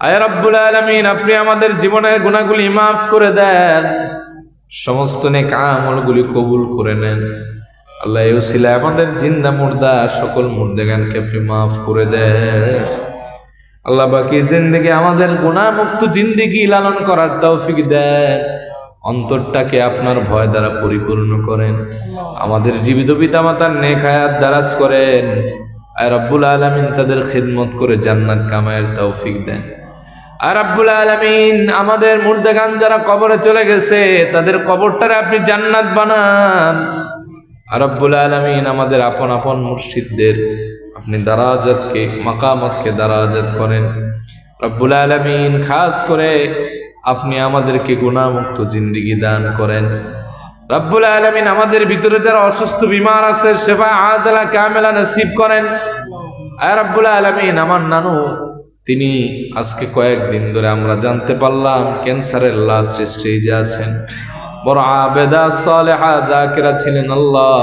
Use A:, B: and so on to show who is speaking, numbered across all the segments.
A: আয় রব্বুল আলমিন, আপনি আমাদের জীবনের গুণাগুলি মাফ করে দেন। সমস্ত নেক আমলগুলি কবুল করে নেন। আল্লাহ ইউসিলা আমাদের জিন্দা মুর্দা, সকল মুর্দেগানকে আপনি মাফ করে দেন। আল্লাহ বাকি জিন্দিগি আমাদের গুণামুক্ত জিন্দিগি লালন করার তৌফিক দেন। অন্তরটাকে আপনার ভয় দ্বারা পরিপূর্ণ করেন। আমাদের জীবিত পিতা মাতার নেক হায়াত দারাজ করেন। আর রব্বুল আলমিন তাদের খিদমত করে জান্নাত কামায়ের তৌফিক দেন। আর রব্বুল আলমিন আমাদের মুর্দেগান যারা কবরে চলে গেছে, তাদের কবরটারে আপনি জান্নাত বানান। আর আলমিন আমাদের আপন আপন মুর্শিদদের আপনি দারাজাতকে, মাকামতকে দারাজাত করেন। রব্বুল আলমিন খাস করে আপনি আমাদেরকে গুণামুক্ত জিন্দিগি দান করেন। রব্বুল আলমিন আমাদের ভিতরে যারা অসুস্থ, বিমার আছে সেবা আদালা কামেলা নসিব করেন। আর রব্বুল আলমিন আমার নানু তিনি আজকে কয়েকদিন ধরে আমরা জানতে পারলাম ক্যান্সারের লাস্ট স্টেজে আছেন। বড় আবেদা সালেহা, দাকেরা ছিলেন আল্লাহ।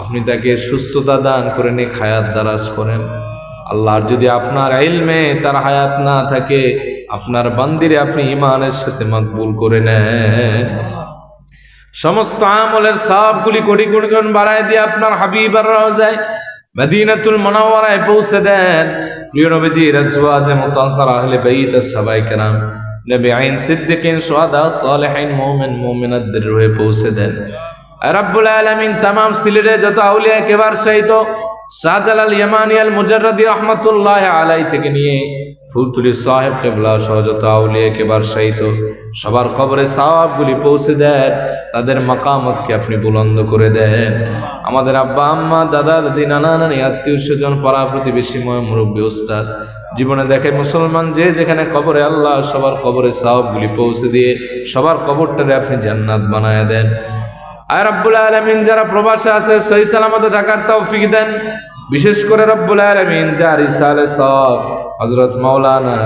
A: আপনি তাকে সুস্থতা দান করে নিয়ে খায়াত দারাজ করেন। আল্লাহর যদি আপনার ইলমে তার হায়াত না থাকে, আপনার বান্দিরে আপনি ইমানের সাথে মকবুল করে নেন। সমস্ত আমলের সবগুলি কোটি কোটি গুণ বাড়ায় দিয়ে আপনার হাবিবার যায় মদিনাতুল মনাওয়ারায় পৌঁছে দেন। প্রিয় নবীজি, রাজওয়াজে মুতাহহার আহলে বাইত সবাই کرام নবী আইন সিদ্দিকিন, সুহাদা, সালেহিন, মুমিন, মুমিনাতদের রুহে পৌঁছে দেন। রব্বুল আলামিন তাম সিলেটে যত আউলিয়া কেবার সহিত শাহজালাল ইয়ামানি আল রহমাতুল্লাহ আলাই থেকে নিয়ে ফুলতুলি সাহেব কেবলা সহ যত আউলিয়া কেবার সহিত সবার কবরে সওয়াবগুলি পৌঁছে দেন। তাদের মাকামতকে আপনি বুলন্দ করে দেন। আমাদের আব্বা, আম্মা, দাদা, দাদি, নানা, নানি, আত্মীয় স্বজন, পাড়া প্রতিবেশী ময় মুরব্বী, ওস্তাদ। জীবনে দেখে মুসলমান যে যেখানে কবরে আল্লাহ সবার কবরে সওয়াবগুলি পৌঁছে দিয়ে সবার কবরটারে আপনি জান্নাত বানায় দেন। আর রব্বুল আলমিন, যারা প্রবাসে আছে, সহি সালামতে থাকার তৌফিক দেন। বিশেষ করে রব্বুল আলমিন, যার ইসালে সব। হজরত মাওলানা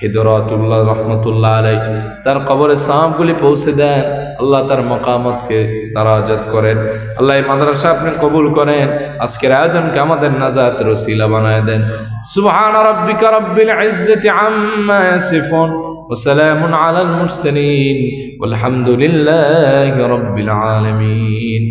A: হিদরতুল্লাহ রহমতুল্লাহ আলাই তার কবরে সাঁপগুলি পৌঁছে দেন। আল্লাহ তার মকামতকে তারাজাত করেন। আল্লাহ মাদ্রাসা আপনি কবুল করেন। আজকের আয়োজনকে আমাদের নাজাত রসিলা বানায় দেন। সুহান রব্বিকা রব্বিল ইজ্জতি আম্মা ইয়াসিফুন ওয়া সালামুন আলাল মুরসালিন আলহামদুলিল্লাহি রব্বিল আলামিন।